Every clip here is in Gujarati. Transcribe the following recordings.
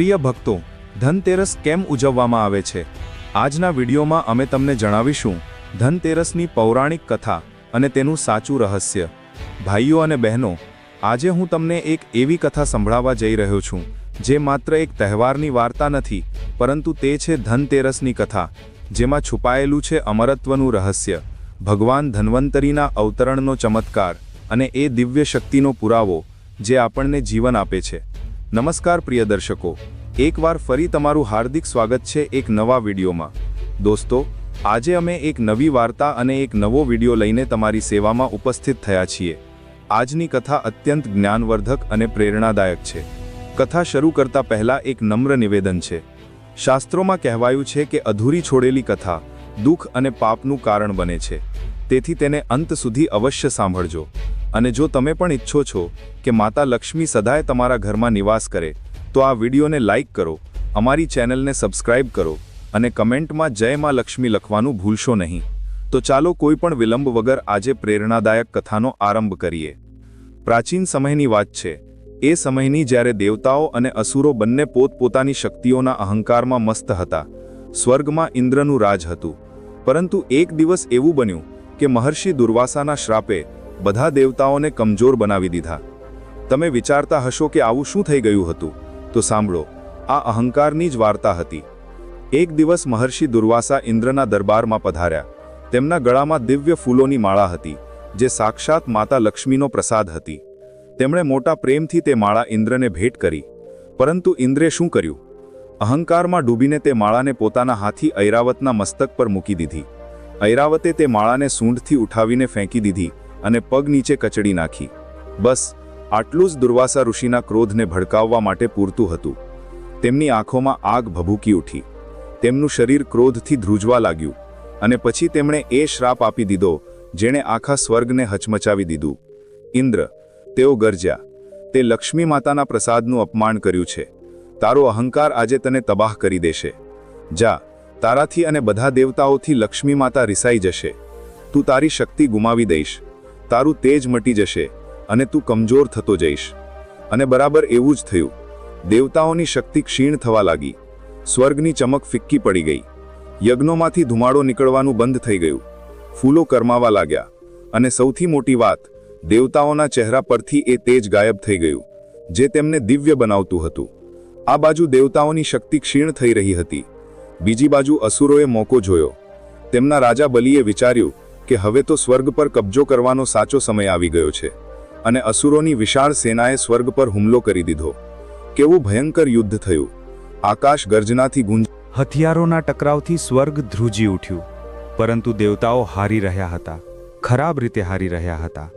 પ્રિય ભક્તો, ધનતેરસ કેમ ઉજવવામાં આવે છે? આજના વિડીયોમાં અમે તમને જણાવીશું ધનતેરસની પૌરાણિક કથા અને તેનું સાચું રહસ્ય. ભાઈઓ અને બહેનો, આજે હું તમને એક એવી કથા સંભળાવવા જઈ રહ્યો છું, જે માત્ર એક તહેવારની વાર્તા નથી, પરંતુ તે છે ધનતેરસની કથા, જેમાં છુપાયેલું છે અમરત્વનું રહસ્ય, ભગવાન ધન્વંતરીના અવતરણનો ચમત્કાર અને એ દિવ્ય શક્તિનો પુરાવો, જે આપણને જીવન આપે છે. નમસ્કાર પ્રિય દર્શકો. એકવાર ફરી તમારું હાર્દિક સ્વાગત છે એક નવા વિડીયોમાં. દોસ્તો, આજે અમે એક નવી વાર્તા અને એક નવો વીડિયો લઈને તમારી સેવામાં ઉપસ્થિત થયા છીએ. આજની કથા અત્યંત જ્ઞાનવર્ધક અને પ્રેરણાદાયક છે. કથા શરૂ કરતા પહેલા એક નમ્ર નિવેદન છે. શાસ્ત્રોમાં કહેવાયું છે કે અધૂરી છોડેલી કથા દુઃખ અને પાપનું કારણ બને છે. તેથી તેને અંત સુધી અવશ્ય સાંભળજો. અને જો તમે પણ ઈચ્છો છો કે માતા લક્ષ્મી સદાય તમારા ઘરમાં નિવાસ કરે, તો આ વિડીયોને લાઇક કરો, અમારી ચેનલને સબસ્ક્રાઇબ કરો અને કમેન્ટમાં જય માં લક્ષ્મી લખવાનું ભૂલશો નહીં. તો ચાલો કોઈ પણ વિલંબ વગર આજે પ્રેરણાદાયક કથાનો આરંભ કરીએ. પ્રાચીન સમયની વાત છે. એ સમયની જ્યારે દેવતાઓ અને અસુરો બંને પોતપોતાની શક્તિઓના અહંકારમાં મસ્ત હતા. સ્વર્ગમાં ઇન્દ્રનું રાજ હતું. પરંતુ એક દિવસ એવું બન્યું કે મહર્ષિ દુર્વાસાના શ્રાપે બધા દેવતાઓને કમજોર બનાવી દીધા. તમે વિચારતા હશો કે આવું શું થઈ ગયું હતું. તો સાંભળો, આ અહંકારની જ વાર્તા હતી. એક દિવસ મહર્ષિ દુર્વાસા ઇન્દ્રના દરબારમાં પધાર્યા. તેમના ગળામાં દિવ્ય ફૂલોની માળા હતી, જે સાક્ષાત માતા લક્ષ્મીનો પ્રસાદ હતી. તેમણે મોટા પ્રેમથી તે માળા ઇન્દ્રને ભેટ કરી. પરંતુ ઇન્દ્રે શું કર્યું? અહંકારમાં ડૂબીને તે માળાને પોતાના હાથી ઐરાવતના મસ્તક પર મૂકી દીધી. ઐરાવતે તે માળાને સૂંઢથી ઉઠાવીને ફેંકી દીધી અને પગ નીચે કચડી નાખી. બસ, આટલું જ દુર્વાસા ઋષિના ક્રોધને ભડકાવવા માટે પૂરતું હતું. તેમની આંખોમાં આગ ભભૂકી ઉઠી. તેમનું શરીર ક્રોધથી ધ્રુજવા લાગ્યું અને પછી તેમણે એ શ્રાપ આપી દીધો, જેણે આખા સ્વર્ગને હચમચાવી દીધું. ઇન્દ્ર, તેઓ ગરજ્યા. તે લક્ષ્મી માતાના પ્રસાદનું અપમાન કર્યું છે. તારો અહંકાર આજે તને તબાહ કરી દેશે. જા, તારાથી અને બધા દેવતાઓથી લક્ષ્મી માતા રિસાઈ જશે. તું તારી શક્તિ ગુમાવી દઈશ. તારું તેજ મટી જશે અને તું કમજોર થતો જઈશ. અને બરાબર એવું જ થયું. દેવતાઓની શક્તિ ક્ષીણ થવા લાગી. સ્વર્ગની ચમક ફિક્કી પડી ગઈ. યજ્ઞોમાંથી ધુમાડો નીકળવાનું બંધ થઈ ગયું. ફૂલો કરમાવા લાગ્યા. અને સૌથી મોટી વાત, દેવતાઓના ચહેરા પરથી એ તેજ ગાયબ થઈ ગયું, જે તેમને દિવ્ય બનાવતું હતું. આ બાજુ દેવતાઓની શક્તિ ક્ષીણ થઈ રહી હતી. બીજી બાજુ અસુરોએ મોકો જોયો. તેમના રાજા બલિએ વિચાર્યું કે હવે તો સ્વર્ગ પર કબજો કરવાનો સાચો સમય આવી ગયો છે. અને અસુરોની વિશાળ સેનાએ સ્વર્ગ પર હુમલો કરી દીધો. કેવું ભયંકર યુદ્ધ થયું. આકાશ ગર્જનાથી ગુંજ હથિયારોના ટકરાવથી સ્વર્ગ ધ્રુજી ઉઠ્યું. પરંતુ દેવતાઓ હારી રહ્યા હતા. ખરાબ રીતે હારી રહ્યા હતા.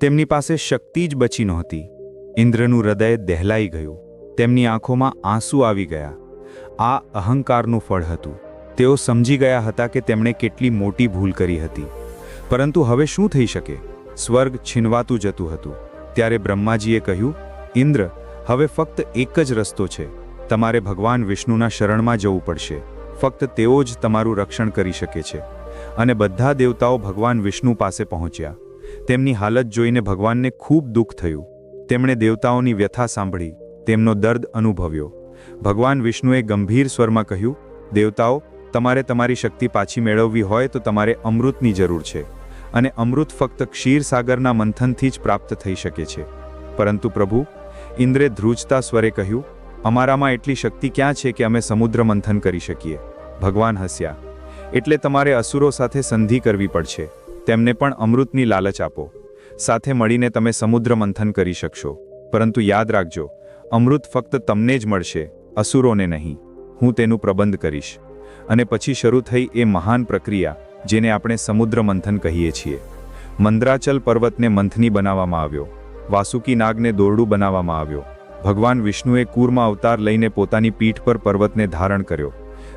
તેમની પાસે શક્તિ જ બચી નહોતી. ઇન્દ્રનું હૃદય દહેલાઈ ગયું. તેમની આંખોમાં આંસુ આવી ગયા. આ અહંકારનું ફળ હતું. તેઓ સમજી ગયા હતા કે તેમણે કેટલી મોટી ભૂલ કરી હતી. પરંતુ હવે શું થઈ શકે? સ્વર્ગ છીનવાતું જતું હતું. ત્યારે બ્રહ્માજીએ કહ્યું, ઇન્દ્ર, હવે ફક્ત એક જ રસ્તો છે. તમારે ભગવાન વિષ્ણુના શરણમાં જવું પડશે. ફક્ત તેઓ જ તમારું રક્ષણ કરી શકે છે. અને બધા દેવતાઓ ભગવાન વિષ્ણુ પાસે પહોંચ્યા. તેમની હાલત જોઈને ભગવાનને ખૂબ દુઃખ થયું. તેમણે દેવતાઓની વ્યથા સાંભળી. તેમનો દર્દ અનુભવ્યો. ભગવાન વિષ્ણુએ ગંભીર સ્વરમાં કહ્યું, દેવતાઓ તમારે તમારી શક્તિ પાછી મેળવવી હોય તો તમારે અમૃતની જરૂર છે. અને અમૃત ફક્ત ક્ષીરસાગરના મંથનથી જ પ્રાપ્ત થઈ શકે છે. પરંતુ પ્રભુ, ઇન્દ્રે ધ્રુજતા સ્વરે કહ્યું, અમારામાં એટલી શક્તિ ક્યાં છે કે અમે સમુદ્ર મંથન કરી શકીએ? ભગવાન હસ્યા. એટલે તમારે અસુરો સાથે સંધિ કરવી પડશે. તેમને પણ અમૃતની લાલચ આપો. સાથે મળીને તમે સમુદ્ર મંથન કરી શકશો. પરંતુ યાદ રાખજો, અમૃત ફક્ત તમને જ મળશે, અસુરોને નહીં. હું તેનું પ્રબંધ કરીશ. અને પછી શરૂ થઈ એ મહાન પ્રક્રિયા, જેને આપણે સમુદ્ર મંથન કહીએ છીએ. મંદ્રાચલ પર્વતને મંથની બનાવવામાં આવ્યો. વાસુકી નાગને દોરડું બનાવવામાં આવ્યો. ભગવાન વિષ્ણુએ કૂરમાં અવતાર લઈને પોતાની પીઠ પર પર્વતને ધારણ કર્યો.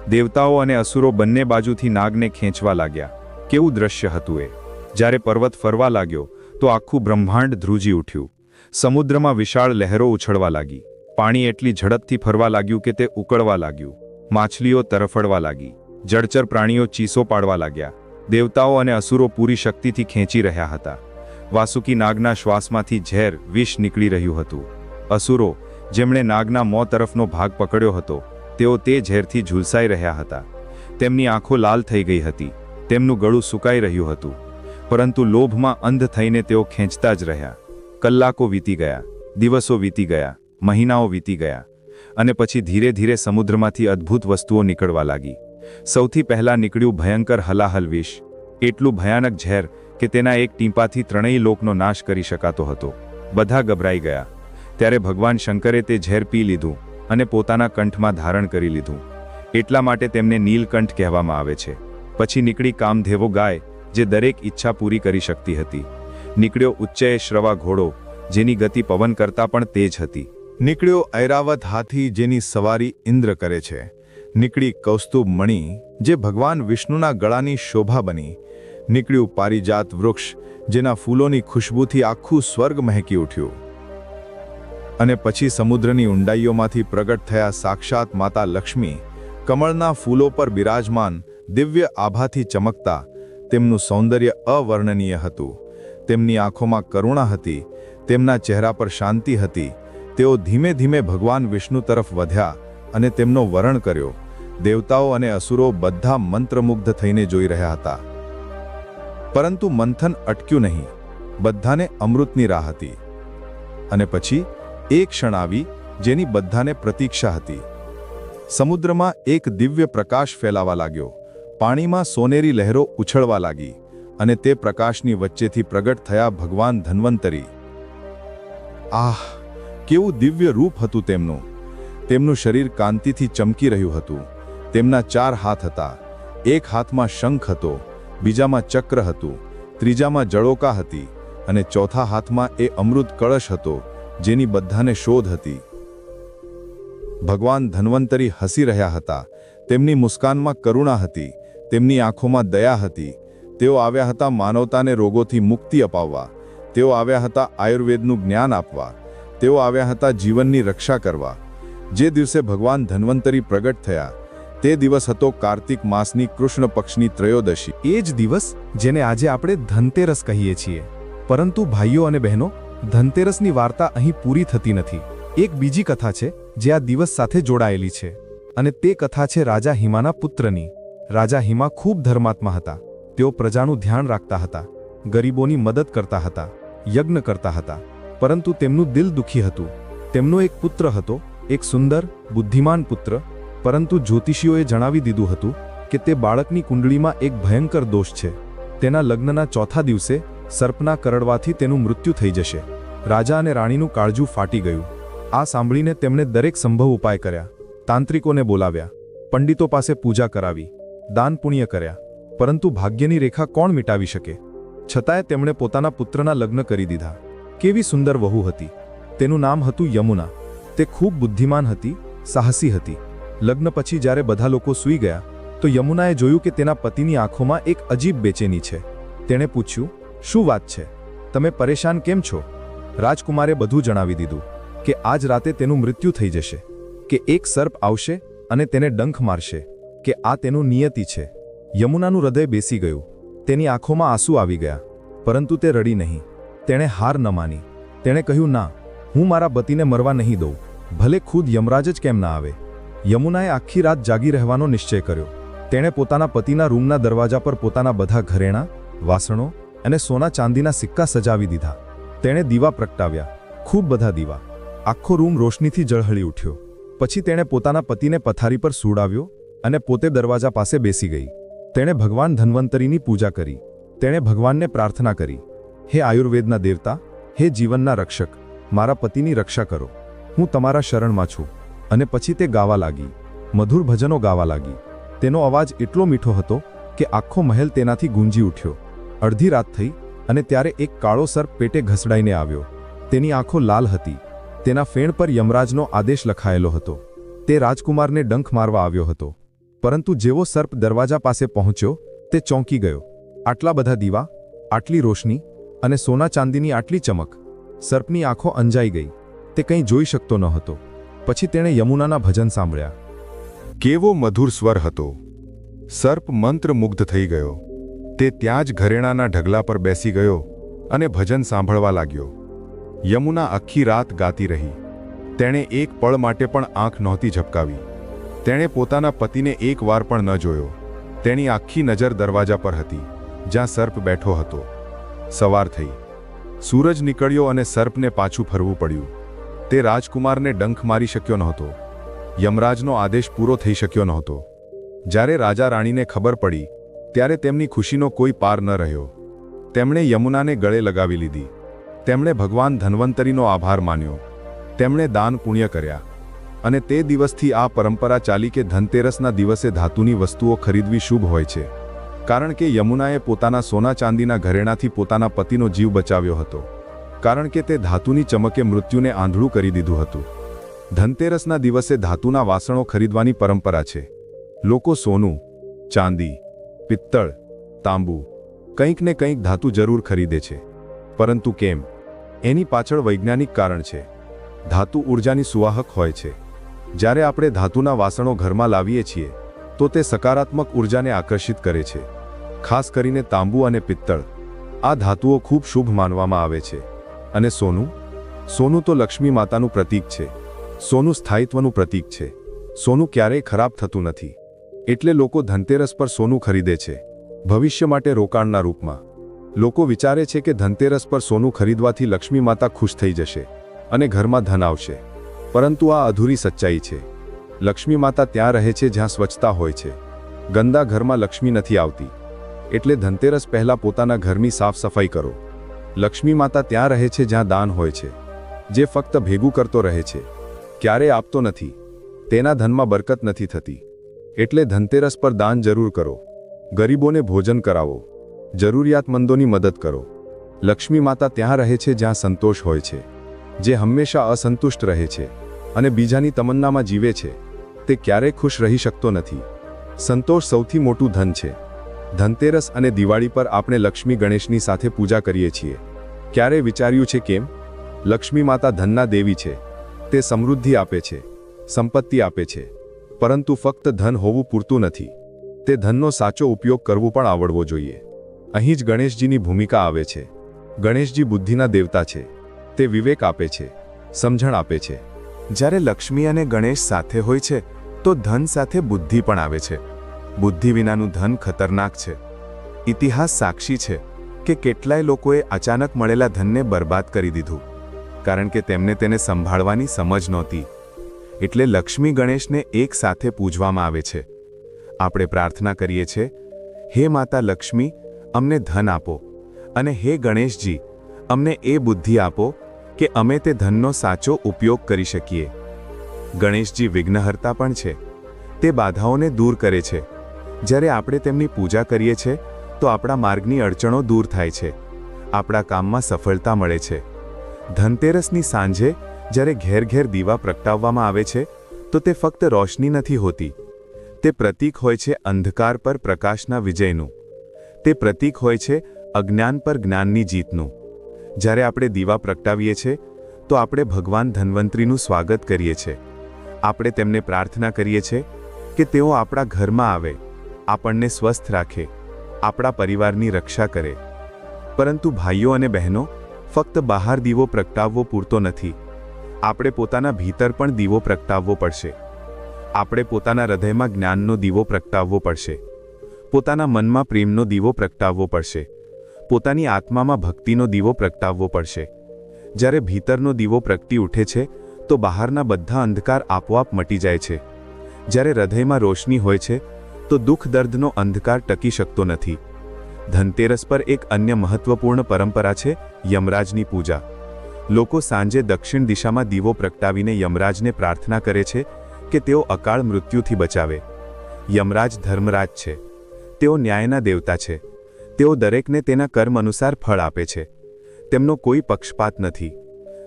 દેવતાઓ અને અસુરો બંને બાજુથી નાગને ખેંચવા લાગ્યા. કેવું દ્રશ્ય હતું એ? જ્યારે પર્વત ફરવા લાગ્યો, તો આખું બ્રહ્માંડ ધ્રુજી ઉઠ્યું. સમુદ્રમાં વિશાળ લહેરો ઉછળવા લાગી. પાણી એટલી ઝડપથી ફરવા લાગ્યું કે તે ઉકળવા લાગ્યું. માછલીઓ તરફડવા લાગી. જળચર પ્રાણીઓ ચીસો પાડવા લાગ્યા. દેવતાઓ અને અસુરો પૂરી શક્તિથી ખેંચી રહ્યા હતા. વાસુકી નાગના શ્વાસમાંથી ઝેર, વિષ નીકળી રહ્યું હતું. અસુરો, જેમણે નાગના મોં તરફનો ભાગ પકડ્યો હતો, તેઓ તે ઝેરથી ઝુલસાઈ રહ્યા હતા. તેમની આંખો લાલ થઈ ગઈ હતી. તેમનું ગળું સુકાઈ રહ્યું હતું. પરંતુ લોભમાં અંધ થઈને તેઓ ખેંચતા જ રહ્યા. કલાકો વીતી ગયા. દિવસો વીતી ગયા. મહિનાઓ વીતી ગયા. અને પછી ધીરે ધીરે સમુદ્રમાંથી અદ્ભુત વસ્તુઓ નીકળવા લાગી. સૌથી પહેલાં નીકળ્યું ભયંકર હલાહલ વિષ. એટલું ભયાનક ઝેર કે તેના એક ટીંપાથી ત્રણેય લોકનો નાશ કરી શકાતો હતો. બધા ગભરાઈ ગયા. ત્યારે ભગવાન શંકરે તે ઝેર પી લીધું અને પોતાના કંઠમાં ધારણ કરી લીધું. એટલા માટે તેમને નીલકંઠ કહેવામાં આવે છે. પછી નીકળી કામધેવો ગાય, જે દરેક ઈચ્છા પૂરી કરી શકતી હતી. નીકળ્યો ઉચ્ચય શ્રવા ઘોડો, જેની ગતિ પવન કરતાં પણ તેજ હતી. નીકળ્યો ઐરાવત હાથી જેની સવારી ઇન્દ્ર કરે છે. નીકળી કૌસ્તુભ મણિ, જે ભગવાન વિષ્ણુના ગળાની શોભા બની. નીકળ્યું પારિજાત વૃક્ષ, જેના ફૂલોની ખુશ્બુથી આખું સ્વર્ગ મહેકી ઉઠ્યું. અને પછી સમુદ્રની ઊંડાઈઓમાંથી પ્રગટ થયા સાક્ષાત માતા લક્ષ્મી, કમળના ફૂલો પર બિરાજમાન, દિવ્ય આભાથી ચમકતા, તેમનું સૌંદર્ય અવર્ણનીય હતું. તેમની આંખોમાં કરુણા હતી, તેમના ચહેરા પર શાંતિ હતી તેઓ ધીમે ધીમે ભગવાન વિષ્ણુ તરફ વધ્યા અને તેમનો વરણ કર્યો. દેવતાઓ અને અસુરો બધા મંત્રમુગ્ધ થઈને જોઈ રહ્યા હતા. પરંતુ મંથન અટક્યું નહીં. બધાને અમૃતની રાહ હતી. અને પછી એક ક્ષણ આવી જેની બધાને પ્રતીક્ષા હતી. સમુદ્રમાં એક દિવ્ય પ્રકાશ ફેલાવા લાગ્યો. પાણીમાં સોનેરી લહેરો ઉછળવા લાગી અને તે પ્રકાશની વચ્ચેથી પ્રગટ થયા ભગવાન ધન્વંતરી. આહ! કેવું દિવ્ય રૂપ હતું તેમનું. તેમનું શરીર કાંતિથી ચમકી રહ્યું હતું. તેમના ચાર હાથ હતા. એક હાથમાં શંખ હતો, બીજામાં ચક્ર હતું, ત્રીજામાં જળોકા હતી અને ચોથા હાથમાં એ અમૃત કળશ હતો, જેની બધાને શોધ હતી. ભગવાન ધન્વંતરી હસી રહ્યા હતા. તેમની મુસ્કાનમાં કરુણા હતી. તેમની આંખોમાં દયા હતી. તેઓ આવ્યા હતા માનવતાને રોગોથી મુક્તિ અપાવવા. તેઓ આવ્યા હતા આયુર્વેદનું જ્ઞાન આપવા. તેઓ આવ્યા હતા જીવનની રક્ષા કરવા. જે દિવસે ભગવાન ધન્વંતરી પ્રગટ થયા, તે દિવસ હતો કાર્તિક માસની કૃષ્ણ પક્ષની ત્રયોદશી. એ જ દિવસ જેને આજે આપણે ધનતેરસ કહીએ છીએ. પરંતુ ભાઈઓ અને બહેનો, ધનતેરસની વાર્તા અહીં પૂરી થતી નથી. એક બીજી કથા છે જે આ દિવસ સાથે જોડાયેલી છે. અને તે કથા છે રાજા હિમાના પુત્રની. રાજા હિમા ખૂબ ધર્માત્મા હતા. તેઓ પ્રજાનું ધ્યાન રાખતા હતા. ગરીબોની મદદ કરતા હતા. યજ્ઞ કરતા હતા. પરંતુ તેમનું દિલ દુઃખી હતું. તેમનો એક પુત્ર હતો, એક સુંદર, બુદ્ધિમાન પુત્ર, પરંતુ જ્યોતિષીઓએ જણાવી દીધું હતું કે તે બાળકની કુંડળીમાં એક ભયંકર દોષ છે. તેના લગ્નના ચોથા દિવસે સર્પના કરડવાથી તેનું મૃત્યુ થઈ જશે. રાજા અને રાણીનું કાળજું ફાટી ગયું. આ સાંભળીને તેમણે દરેક સંભવ ઉપાય કર્યા. તાંત્રિકોને બોલાવ્યા. પંડિતો પાસે પૂજા કરાવી. દાન પુણ્ય કર્યા. પરંતુ ભાગ્યની રેખા કોણ મિટાવી શકે? છતાંય તેમણે પોતાના પુત્રના લગ્ન કરી દીધા. કેવી સુંદર વહુ હતી. તેનું નામ હતું યમુના. તે ખૂબ બુદ્ધિમાન હતી, સાહસી હતી. લગ્ન પછી જ્યારે બધા લોકો સૂઈ ગયા, તો યમુનાએ જોયું કે તેના પતિની આંખોમાં એક અજીબ બેચેની છે. તેણે પૂછ્યું, શું વાત છે? તમે પરેશાન કેમ છો? રાજકુમારે બધું જણાવી દીધું, કે આજ રાતે તેનું મૃત્યુ થઈ જશે, કે એક સર્પ આવશે અને તેને ડંખ મારશે, કે આ તેનું નિયતિ છે. યમુનાનું હૃદય બેસી ગયું. તેની આંખોમાં આંસુ આવી ગયા, પરંતુ તે રડી નહીં. તેણે હાર ન માની. તેણે કહ્યું, ના, હું મારા પતિને મરવા નહીં દઉં. ભલે ખુદ યમરાજ જ કેમ ના આવે. યમુનાએ આખી રાત જાગી રહેવાનો નિશ્ચય કર્યો. તેણે પોતાના પતિના રૂમના દરવાજા પર પોતાના બધા ઘરેણાં, વાસણો અને સોના ચાંદીના સિક્કા સજાવી દીધા. તેણે દીવા પ્રગટાવ્યા. ખૂબ બધા દીવા. આખો રૂમ રોશનીથી જળહળી ઉઠ્યો. પછી તેણે પોતાના પતિને પથારી પર સૂડાવ્યો અને પોતે દરવાજા પાસે બેસી ગઈ. તેણે ભગવાન ધન્વંતરીની પૂજા કરી. તેણે ભગવાનને પ્રાર્થના કરી. હે આયુર્વેદના દેવતા, હે જીવનના રક્ષક, મારા પતિની રક્ષા કરો. હું તમારા શરણમાં છું. અને પછી તે ગાવા લાગી. મધુર ભજનો ગાવા લાગી. તેનો અવાજ એટલો મીઠો હતો કે આખો મહેલ તેનાથી ગુંજી ઉઠ્યો. અડધી રાત થઈ અને ત્યારે એક કાળો સર્પ પેટે ઘસડાઈને આવ્યો. તેની આંખો લાલ હતી. તેના ફેણ પર યમરાજનો આદેશ લખાયેલો હતો. તે રાજકુમારને ડંખ મારવા આવ્યો હતો. પરંતુ જેવો સર્પ દરવાજા પાસે પહોંચ્યો, તે ચોંકી ગયો. આટલા બધા દીવા, આટલી રોશની અને સોના ચાંદીની આટલી ચમક. સર્પની આંખો અંજાઈ ગઈ. તે કંઈ જોઈ શકતો ન હતો. પછી તેણે યમુનાના ભજન સાંભળ્યા. કેવો મધુર સ્વર હતો. સર્પ મંત્રમુગ્ધ થઈ ગયો. તે ત્યાં જ ઘરેણાના ઢગલા પર બેસી ગયો અને ભજન સાંભળવા લાગ્યો. યમુના આખી રાત ગાતી રહી. તેણે એક પળ માટે પણ આંખ નહોતી ઝબકાવી તેણે પોતાના પતિને એક વાર પણ ન જોયો. તેની આખી નજર દરવાજા પર હતી, જ્યાં સર્પ બેઠો હતો. સવાર થઈ. સૂરજ નીકળ્યો અને સર્પને પાછું ફરવું પડ્યું. તે રાજકુમારને ડંખ મારી શક્યો નહોતો. યમરાજનો આદેશ પૂરો થઈ શક્યો નહોતો. જ્યારે રાજા રાણીને ખબર પડી, ત્યારે તેમની ખુશીનો કોઈ પાર ન રહ્યો. તેમણે યમુનાને ગળે લગાવી લીધી. તેમણે ભગવાન ધન્વંતરીનો આભાર માન્યો. તેમણે દાન પુણ્ય કર્યા. અને તે દિવસથી આ પરંપરા ચાલી કે ધનતેરસના દિવસે ધાતુની વસ્તુઓ ખરીદવી શુભ હોય છે. કારણ કે યમુનાએ પોતાના સોના ચાંદીના ઘરેણાથી પોતાના પતિનો જીવ બચાવ્યો હતો. કારણ કે તે ધાતુની ચમકે મૃત્યુને આંધળું કરી દીધું હતું. ધનતેરસના દિવસે ધાતુના વાસણો ખરીદવાની પરંપરા છે. લોકો સોનું, ચાંદી, પિત્તળ, તાંબુ, કંઈક ને કંઈક ધાતુ જરૂર ખરીદે છે. પરંતુ કેમ? એની પાછળ વૈજ્ઞાનિક કારણ છે. ધાતુ ઊર્જાની સુવાહક હોય છે. જ્યારે આપણે ધાતુના વાસણો ઘરમાં લાવીએ છીએ, તો તે સકારાત્મક ઉર્જાને આકર્ષિત કરે છે. ખાસ કરીને તાંબુ અને પિત્તળ. આ ધાતુઓ ખૂબ શુભ માનવામાં આવે છે. અને સોનું? સોનું તો લક્ષ્મી માતાનું પ્રતીક છે. સોનું સ્થાયિત્વનું પ્રતીક છે. સોનું ક્યારેય ખરાબ થતું નથી. એટલે લોકો ધનતેરસ પર સોનું ખરીદે છે. ભવિષ્ય માટે રોકાણના રૂપમાં. લોકો વિચારે છે કે ધનતેરસ પર સોનું ખરીદવાથી લક્ષ્મી માતા ખુશ થઈ જશે. અને ઘરમાં ધન આવશે. પરંતુ આ અધૂરી સચ્ચાઈ છે. લક્ષ્મી માતા ત્યાં રહે છે જ્યાં સ્વચ્છતા હોય છે. ગંદા ઘરમાં લક્ષ્મી નથી આવતી. એટલે ધનતેરસ પહેલા પોતાના ઘરની સાફ સફાઈ કરો. લક્ષ્મી માતા ત્યાં રહે છે જ્યાં દાન હોય છે. જે ફક્ત ભેગું કરતો રહે છે. ક્યારેય આપતો નથી. તેના ધનમાં બરકત નથી થતી. એટલે ધનતેરસ પર દાન જરૂર કરો. ગરીબોને ભોજન કરાવો. જરૂરિયાતમંદોની મદદ કરો. લક્ષ્મી માતા ત્યાં રહે છે જ્યાં સંતોષ હોય છે. જે હંમેશા અસંતુષ્ટ રહે છે. અને બીજાની તમન્નામાં જીવે છે. તે ક્યારેય ખુશ રહી શકતો નથી. સંતોષ સૌથી મોટું ધન છે. ધનતેરસ અને દિવાળી પર આપણે લક્ષ્મી ગણેશની સાથે પૂજા કરીએ છીએ. ક્યારે વિચાર્યું છે કેમ? લક્ષ્મી માતા ધનના દેવી છે. તે સમૃદ્ધિ આપે છે. સંપત્તિ આપે છે. પરંતુ ફક્ત ધન હોવું પૂરતું નથી. તે ધનનો સાચો ઉપયોગ કરવું પણ આવડવો જોઈએ. અહીં જ ગણેશજીની ભૂમિકા આવે છે. ગણેશજી બુદ્ધિના દેવતા છે. તે વિવેક આપે છે. સમજણ આપે છે. જ્યારે લક્ષ્મી અને ગણેશ સાથે હોય છે, તો ધન સાથે બુદ્ધિ પણ આવે છે. બુદ્ધિ વિનાનું ધન ખતરનાક છે. ઇતિહાસ સાક્ષી છે કે કેટલાય લોકોએ અચાનક મળેલા ધનને બરબાદ કરી દીધું, કારણ કે તેમને તેને સંભાળવાની સમજ નહોતી. એટલે લક્ષ્મી ગણેશને એક સાથે પૂજવામાં આવે છે. આપણે પ્રાર્થના કરીએ છીએ, હે માતા લક્ષ્મી, અમને ધન આપો, અને હે ગણેશજી, અમને એ બુદ્ધિ આપો કે અમે તે ધનનો સાચો ઉપયોગ કરી શકીએ. ગણેશજી વિઘ્નહર્તા પણ છે. તે બાધાઓને દૂર કરે છે. જ્યારે આપણે તેમની પૂજા કરીએ છીએ, તો આપણા માર્ગની અડચણો દૂર થાય છે. આપણા કામમાં સફળતા મળે છે. ધનતેરસની સાંજે, જ્યારે ઘેર ઘેર દીવા પ્રગટાવવામાં આવે છે, તો તે ફક્ત રોશની નથી હોતી. તે પ્રતીક હોય છે અંધકાર પર પ્રકાશના વિજયનું. તે પ્રતીક હોય છે અજ્ઞાન પર જ્ઞાનની જીતનું. જ્યારે આપણે દીવા પ્રગટાવીએ છીએ, તો આપણે ભગવાન ધન્વંતરીનું સ્વાગત કરીએ છીએ. આપણે તેમને પ્રાર્થના કરીએ છીએ કે તેઓ આપણા ઘરમાં આવે. આપણને સ્વસ્થ રાખે, આપણા પરિવારની રક્ષા કરે. પરંતુ ભાઈઓ અને બહેનો, ફક્ત બહાર દીવો પ્રગટાવવો પૂરતો નથી. આપણે પોતાના ભીતર પણ દીવો પ્રગટાવવો પડશે. આપણે પોતાના હૃદયમાં જ્ઞાનનો દીવો પ્રગટાવવો પડશે. પોતાના મનમાં પ્રેમનો દીવો પ્રગટાવવો પડશે. પોતાની આત્મામાં ભક્તિનો દીવો પ્રગટાવવો પડશે. જ્યારે ભીતરનો દીવો પ્રગટી ઉઠે છે, તો બહારના બધા અંધકાર આપોઆપ મટી જાય છે. જ્યારે હૃદયમાં રોશની હોય છે તો દુઃખ દર્દનો અંધકાર ટકી શકતો નથી. ધનતેરસ પર એક અન્ય મહત્વપૂર્ણ પરંપરા છે, યમરાજની પૂજા. લોકો સાંજે દક્ષિણ દિશામાં દીવો પ્રગટાવીને યમરાજને પ્રાર્થના કરે છે કે તેઓ અકાળ મૃત્યુથી બચાવે. યમરાજ ધર્મરાજ છે. તેઓ ન્યાયના દેવતા છે. તેઓ દરેકને તેના કર્મ અનુસાર ફળ આપે છે. તેમનો કોઈ પક્ષપાત નથી.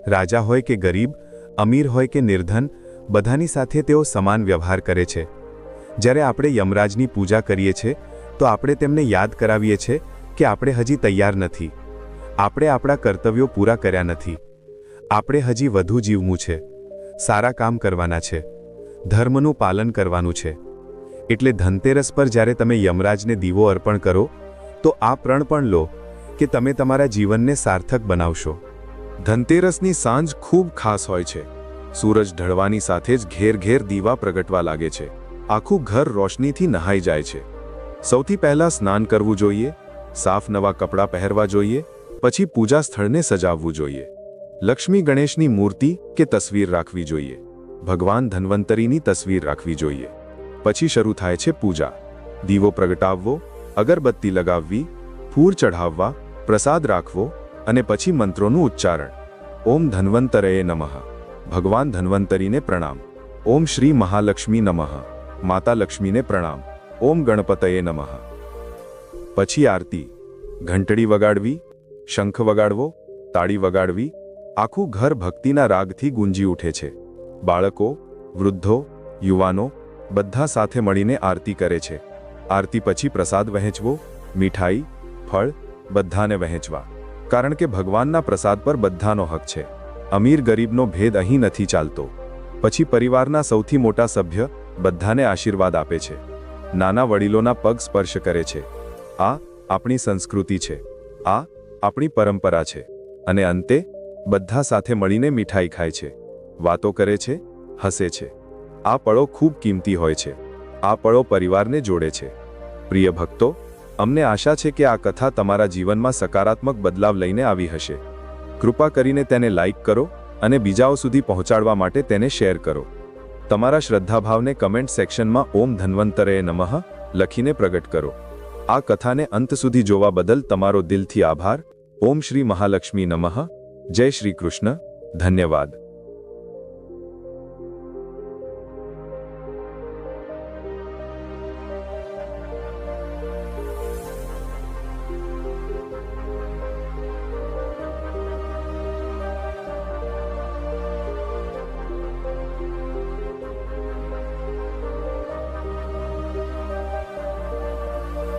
રાજા હોય કે ગરીબ, અમીર હોય કે નિર્ધન, બધાની સાથે તેઓ સમાન વ્યવહાર કરે છે. જ્યારે આપણે યમરાજની પૂજા કરીએ છીએ તો આપણે તેમને યાદ કરાવીએ છીએ કે આપણે હજી તૈયાર નથી. આપણે આપણા કર્તવ્યો પૂરા કર્યા નથી. આપણે હજી વધુ જીવવું છે. સારા કામ કરવાના છે. ધર્મનું પાલન કરવાનું છે. એટલે ધનતેરસ પર જ્યારે તમે યમરાજને દીવો અર્પણ કરો, તો આ પ્રણ પણ લો કે તમે તમારા જીવનને સાર્થક બનાવશો. ધનતેરસની સાંજ ખૂબ ખાસ હોય છે. સૂરજ ઢળવાની સાથે જ ઘેર ઘેર દીવા પ્રગટવા લાગે છે. આખું ઘર રોશનીથી નહાઈ જાય છે. સૌથી પહેલા સ્નાન કરવું જોઈએ, સાફ નવા કપડાં પહેરવા જોઈએ, પછી પૂજા સ્થળને સજાવવું જોઈએ. લક્ષ્મી ગણેશની મૂર્તિ કે તસવીર રાખવી જોઈએ. ભગવાન ધન્વંતરીની તસવીર રાખવી જોઈએ. પછી શરૂ થાય છે પૂજા. દીવો પ્રગટાવવો, અગરબત્તી લગાવવી ફૂર ચઢાવવા, પ્રસાદ રાખવો અને પછી મંત્રોનું ઉચ્ચારણ. ઓમ ધન્વંતરયે નમઃ. ભગવાન ધન્વંતરીને પ્રણામ. ઓમ શ્રી મહાલક્ષ્મી નમઃ. માતા લક્ષ્મીને પ્રણામ ઓમ ગણપતયે નમઃ પછી આરતી। ઘંટડી વગાડવી, શંખ વગાડવો, તાળી વગાડવી, આખું ઘર ભક્તિના રાગથી ગુંજી ઉઠે છે. બાળકો, વૃદ્ધો, યુવાનો બધા સાથે મળીને આરતી કરે છે. આરતી પછી પ્રસાદ વહેંચવો, મીઠાઈ, ફળ બધાને વહેંચવા. કારણ કે ભગવાનના પ્રસાદ પર બધાનો હક છે. અમીર ગરીબનો ભેદ અહીં નથી ચાલતો. પછી પરિવારના સૌથી મોટા સભ્ય બધાને આશીર્વાદ આપે છે. નાના વડીલોના પગ સ્પર્શ કરે છે. આ આપણી સંસ્કૃતિ છે. આ આપણી પરંપરા છે. અને અંતે, બધા સાથે મળીને મીઠાઈ ખાય છે. વાતો કરે છે, હસે છે. આ પળો ખૂબ કિંમતી હોય છે. આ પળો પરિવારને જોડે છે. પ્રિય ભક્તો, અમને આશા છે કે આ કથા તમારા જીવનમાં સકારાત્મક બદલાવ લઈને આવી હશે. કૃપા કરીને તેને લાઈક કરો અને બીજાઓ સુધી પહોંચાડવા માટે તેને શેર કરો. તમારા શ્રદ્ધાભાવને કમેન્ટ સેક્શનમાં ઓમ ધન્વંતરે નમઃ લખીને પ્રગટ કરો. આ કથાને અંત સુધી જોવા બદલ તમારો દિલથી આભાર. ઓમ શ્રી મહાલક્ષ્મી નમઃ. જય શ્રી કૃષ્ણ. ધન્યવાદ.